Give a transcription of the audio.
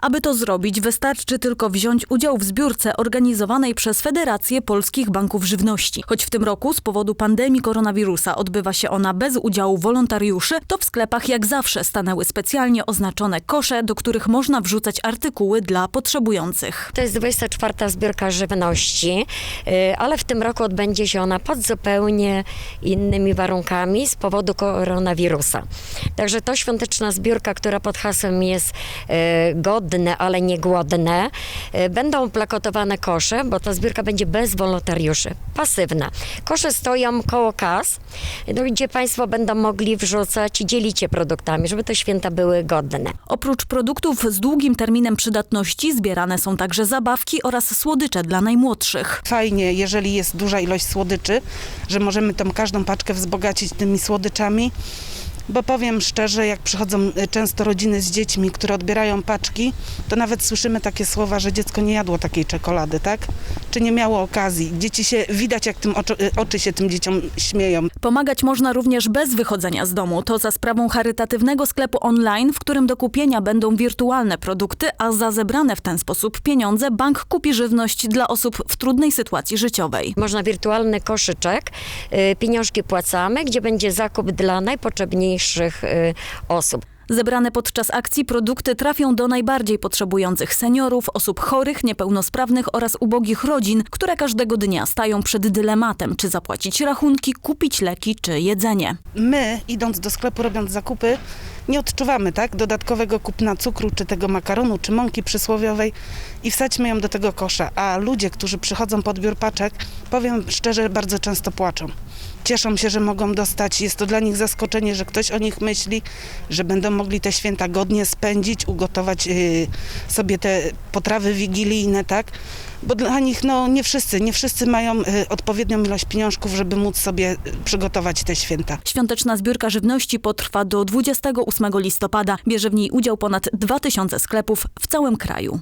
Aby to zrobić, wystarczy tylko wziąć udział w zbiórce organizowanej przez Federację Polskich Banków Żywności. Choć w tym roku z powodu pandemii koronawirusa odbywa się ona bez udziału wolontariuszy, to w sklepach jak zawsze stanęły specjalnie oznaczone kosze, do których można wrzucać artykuły dla potrzebujących. To jest 24. zbiórka żywności, y, ale w tym roku odbędzie się ona pod zupełnie innymi warunkami z powodu koronawirusa. Także to świąteczna zbiórka, która pod hasłem jest y, godne, ale nie głodne. Y, Będą plakotowane kosze, bo ta zbiórka będzie bez wolontariuszy, pasywna. Kosze stoją koło kas, no, gdzie Państwo będą mogli wrzucać i dzielić się produktami, żeby te święta były godne. Oprócz produktów z długim terminem przydatności zbierane są także zabawki oraz słodycze dla najmłodszych. Fajnie, jeżeli jest duża ilość słodyczy, że możemy tą każdą paczkę wzbogacić tymi słodyczami. Bo powiem szczerze, jak przychodzą y, często rodziny z dziećmi, które odbierają paczki, to nawet słyszymy takie słowa, że dziecko nie jadło takiej czekolady, tak? Czy nie miało okazji. Dzieci się, widać jak tym oczy, oczy się tym dzieciom śmieją. Pomagać można również bez wychodzenia z domu. To za sprawą charytatywnego sklepu online, w którym do kupienia będą wirtualne produkty, a za zebrane w ten sposób pieniądze bank kupi żywność dla osób w trudnej sytuacji życiowej. Można wirtualny koszyczek, y, pieniążki płacamy, gdzie będzie zakup dla najpotrzebniejszych y, osób. Zebrane podczas akcji produkty trafią do najbardziej potrzebujących seniorów, osób chorych, niepełnosprawnych oraz ubogich rodzin, które każdego dnia stają przed dylematem, czy zapłacić rachunki, kupić leki czy jedzenie. My, idąc do sklepu, robiąc zakupy, nie odczuwamy tak dodatkowego kupna cukru, czy tego makaronu, czy mąki przysłowiowej i wsadźmy ją do tego kosza. A ludzie, którzy przychodzą po odbiór paczek, powiem szczerze, bardzo często płaczą. Cieszą się, że mogą dostać. Jest to dla nich zaskoczenie, że ktoś o nich myśli, że będą mogli te święta godnie spędzić, ugotować yy, sobie te potrawy wigilijne, tak? Bo dla nich, no nie wszyscy, nie wszyscy mają yy, odpowiednią ilość pieniążków, żeby móc sobie yy, przygotować te święta. Świąteczna zbiórka żywności potrwa do 28 listopada. Bierze w niej udział ponad 2000 sklepów w całym kraju.